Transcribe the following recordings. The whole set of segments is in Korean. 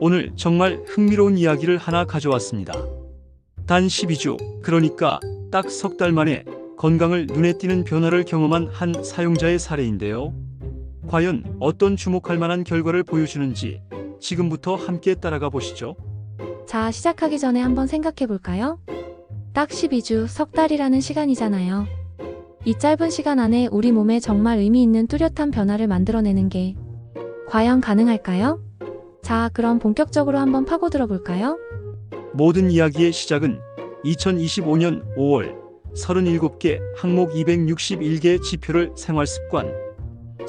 오늘 정말 흥미로운 이야기를 하나 가져왔습니다. 단 12주, 그러니까 딱 석 달 만에 건강을 눈에 띄는 변화를 경험한 한 사용자의 사례인데요. 과연 어떤 주목할 만한 결과를 보여주는지 지금부터 함께 따라가 보시죠. 자, 시작하기 전에 한번 생각해 볼까요? 딱 12주, 석 달이라는 시간이잖아요. 이 짧은 시간 안에 우리 몸에 정말 의미 있는 뚜렷한 변화를 만들어내는 게 과연 가능할까요? 자, 그럼 본격적으로 한번 파고들어 볼까요? 모든 이야기의 시작은 2025년 5월 37개 항목 261개 지표를 생활습관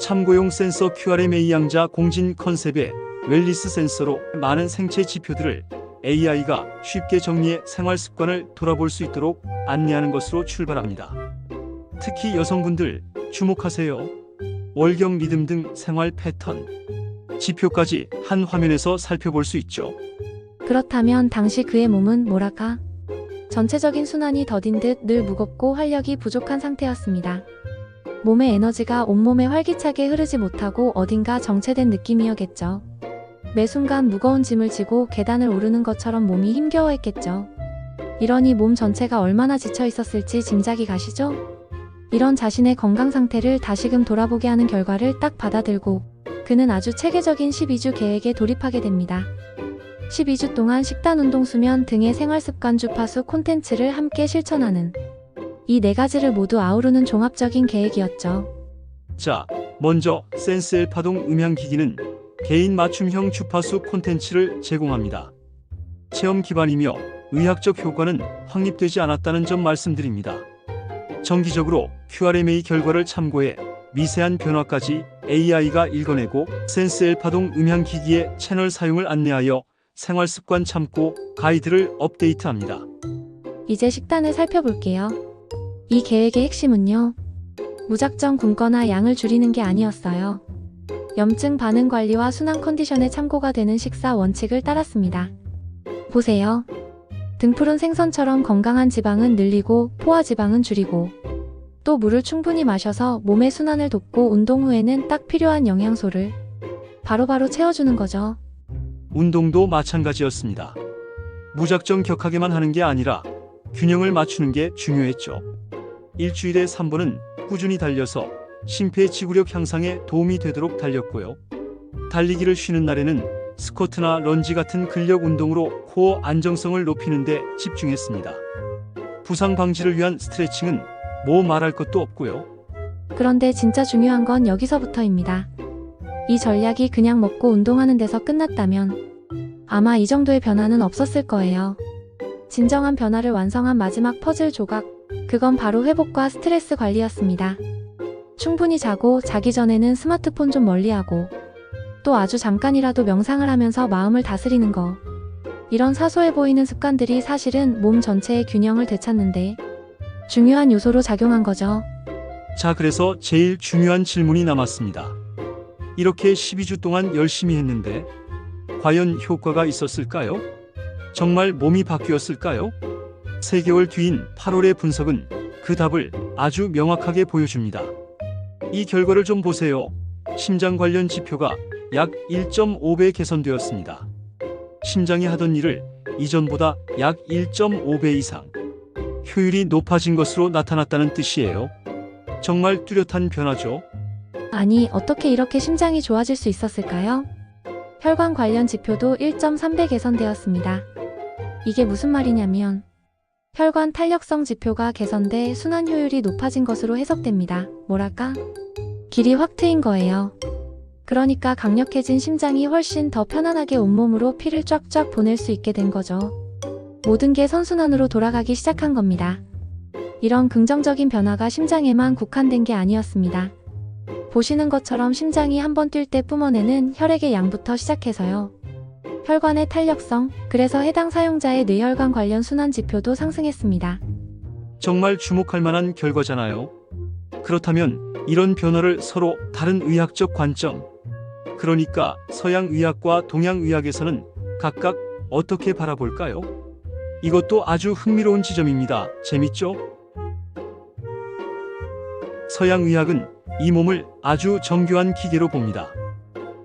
참고용 센서 QRMA 양자 공진 컨셉의 웰리스 센서로 많은 생체 지표들을 AI가 쉽게 정리해 생활 습관을 돌아볼 수 있도록 안내하는 것으로 출발합니다. 특히 여성분들 주목하세요. 월경 리듬 등 생활 패턴 지표까지 한 화면에서 살펴볼 수 있죠. 그렇다면 당시 그의 몸은 뭐랄까? 전체적인 순환이 더딘 듯 늘 무겁고 활력이 부족한 상태였습니다. 몸의 에너지가 온몸에 활기차게 흐르지 못하고 어딘가 정체된 느낌이었겠죠. 매 순간 무거운 짐을 지고 계단을 오르는 것처럼 몸이 힘겨워했겠죠. 이러니 몸 전체가 얼마나 지쳐 있었을지 짐작이 가시죠? 이런 자신의 건강 상태를 다시금 돌아보게 하는 결과를 딱 받아들고 그는 아주 체계적인 12주 계획에 돌입하게 됩니다. 12주 동안 식단, 운동, 수면 등의 생활습관 주파수 콘텐츠를 함께 실천하는 이 네 가지를 모두 아우르는 종합적인 계획이었죠. 자, 먼저 센스엘 파동 음향기기는 개인 맞춤형 주파수 콘텐츠를 제공합니다. 체험 기반이며 의학적 효과는 확립되지 않았다는 점 말씀드립니다. 정기적으로 QRMA 결과를 참고해 미세한 변화까지 AI가 읽어내고 센스 엘 파동 음향기기의 채널 사용을 안내하여 생활 습관 참고 가이드를 업데이트합니다. 이제 식단을 살펴볼게요. 이 계획의 핵심은요. 무작정 굶거나 양을 줄이는 게 아니었어요. 염증 반응 관리와 순환 컨디션에 참고가 되는 식사 원칙을 따랐습니다. 보세요. 등푸른 생선처럼 건강한 지방은 늘리고 포화 지방은 줄이고 또 물을 충분히 마셔서 몸의 순환을 돕고 운동 후에는 딱 필요한 영양소를 바로바로 채워주는 거죠. 운동도 마찬가지였습니다. 무작정 격하게만 하는 게 아니라 균형을 맞추는 게 중요했죠. 일주일에 3번은 꾸준히 달려서 심폐지구력 향상에 도움이 되도록 달렸고요. 달리기를 쉬는 날에는 스쿼트나 런지 같은 근력 운동으로 코어 안정성을 높이는 데 집중했습니다. 부상 방지를 위한 스트레칭은 뭐 말할 것도 없고요. 그런데 진짜 중요한 건 여기서부터입니다. 이 전략이 그냥 먹고 운동하는 데서 끝났다면 아마 이 정도의 변화는 없었을 거예요. 진정한 변화를 완성한 마지막 퍼즐 조각, 그건 바로 회복과 스트레스 관리였습니다. 충분히 자고 자기 전에는 스마트폰 좀 멀리하고 또 아주 잠깐이라도 명상을 하면서 마음을 다스리는 거. 이런 사소해 보이는 습관들이 사실은 몸 전체의 균형을 되찾는데 중요한 요소로 작용한 거죠. 자, 그래서 제일 중요한 질문이 남았습니다. 이렇게 12주 동안 열심히 했는데 과연 효과가 있었을까요? 정말 몸이 바뀌었을까요? 3개월 뒤인 8월의 분석은 그 답을 아주 명확하게 보여줍니다. 이 결과를 좀 보세요. 심장 관련 지표가 약 1.5배 개선되었습니다. 심장이 하던 일을 이전보다 약 1.5배 이상 효율이 높아진 것으로 나타났다는 뜻이에요. 정말 뚜렷한 변화죠. 아니, 어떻게 이렇게 심장이 좋아질 수 있었을까요? 혈관 관련 지표도 1.3배 개선되었습니다. 이게 무슨 말이냐면, 혈관 탄력성 지표가 개선돼 순환 효율이 높아진 것으로 해석됩니다. 뭐랄까? 길이 확 트인 거예요. 그러니까 강력해진 심장이 훨씬 더 편안하게 온몸으로 피를 쫙쫙 보낼 수 있게 된 거죠. 모든 게 선순환으로 돌아가기 시작한 겁니다. 이런 긍정적인 변화가 심장에만 국한된 게 아니었습니다. 보시는 것처럼 심장이 한 번 뛸 때 뿜어내는 혈액의 양부터 시작해서요. 혈관의 탄력성, 그래서 해당 사용자의 뇌혈관 관련 순환 지표도 상승했습니다. 정말 주목할 만한 결과잖아요. 그렇다면 이런 변화를 서로 다른 의학적 관점, 그러니까 서양 의학과 동양 의학에서는 각각 어떻게 바라볼까요? 이것도 아주 흥미로운 지점입니다. 재밌죠? 서양 의학은 이 몸을 아주 정교한 기계로 봅니다.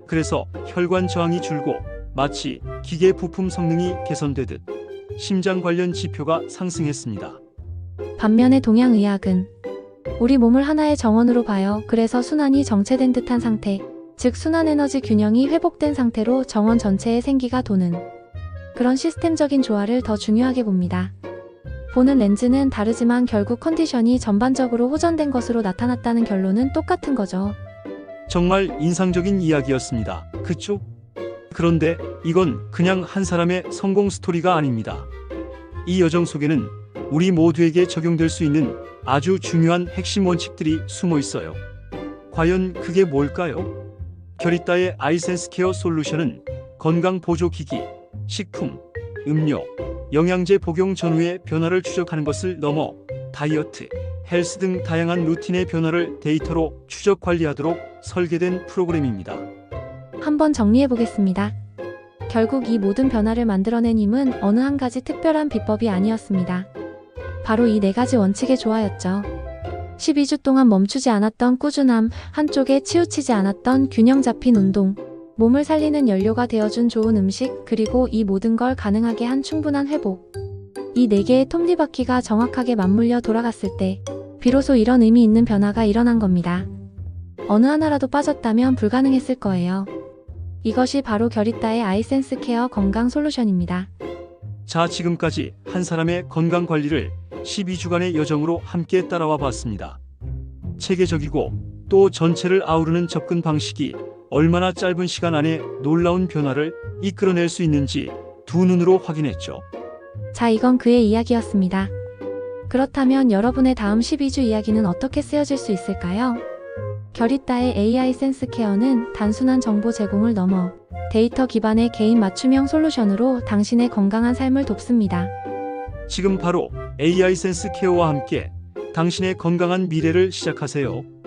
그래서 혈관 저항이 줄고 마치 기계 부품 성능이 개선되듯 심장 관련 지표가 상승했습니다. 반면에 동양 의학은 우리 몸을 하나의 정원으로 봐요. 그래서 순환이 정체된 듯한 상태, 즉 순환 에너지 균형이 회복된 상태로 정원 전체에 생기가 도는 그런 시스템적인 조화를 더 중요하게 봅니다. 보는 렌즈는 다르지만 결국 컨디션이 전반적으로 호전된 것으로 나타났다는 결론은 똑같은 거죠. 정말 인상적인 이야기였습니다. 그쵸? 그런데 이건 그냥 한 사람의 성공 스토리가 아닙니다. 이 여정 속에는 우리 모두에게 적용될 수 있는 아주 중요한 핵심 원칙들이 숨어 있어요. 과연 그게 뭘까요? 결이따의 아이센스 케어 솔루션은 건강 보조 기기, 식품, 음료, 영양제 복용 전후의 변화를 추적하는 것을 넘어 다이어트, 헬스 등 다양한 루틴의 변화를 데이터로 추적 관리하도록 설계된 프로그램입니다. 한번 정리해 보겠습니다. 결국 이 모든 변화를 만들어낸 힘은 어느 한 가지 특별한 비법이 아니었습니다. 바로 이 네 가지 원칙의 조화였죠. 12주 동안 멈추지 않았던 꾸준함, 한쪽에 치우치지 않았던 균형 잡힌 운동, 몸을 살리는 연료가 되어준 좋은 음식, 그리고 이 모든 걸 가능하게 한 충분한 회복. 이 네 개의 톱니바퀴가 정확하게 맞물려 돌아갔을 때, 비로소 이런 의미 있는 변화가 일어난 겁니다. 어느 하나라도 빠졌다면 불가능했을 거예요. 이것이 바로 결이따의 아이센스 케어 건강 솔루션입니다. 자, 지금까지 한 사람의 건강 관리를 12주간의 여정으로 함께 따라와 봤습니다. 체계적이고 또 전체를 아우르는 접근 방식이 얼마나 짧은 시간 안에 놀라운 변화를 이끌어낼 수 있는지 두 눈으로 확인했죠. 자, 이건 그의 이야기였습니다. 그렇다면 여러분의 다음 12주 이야기는 어떻게 쓰여질 수 있을까요? 결이따의 AI 센스 케어는 단순한 정보 제공을 넘어 데이터 기반의 개인 맞춤형 솔루션으로 당신의 건강한 삶을 돕습니다. 지금 바로 AI 센스 케어와 함께 당신의 건강한 미래를 시작하세요.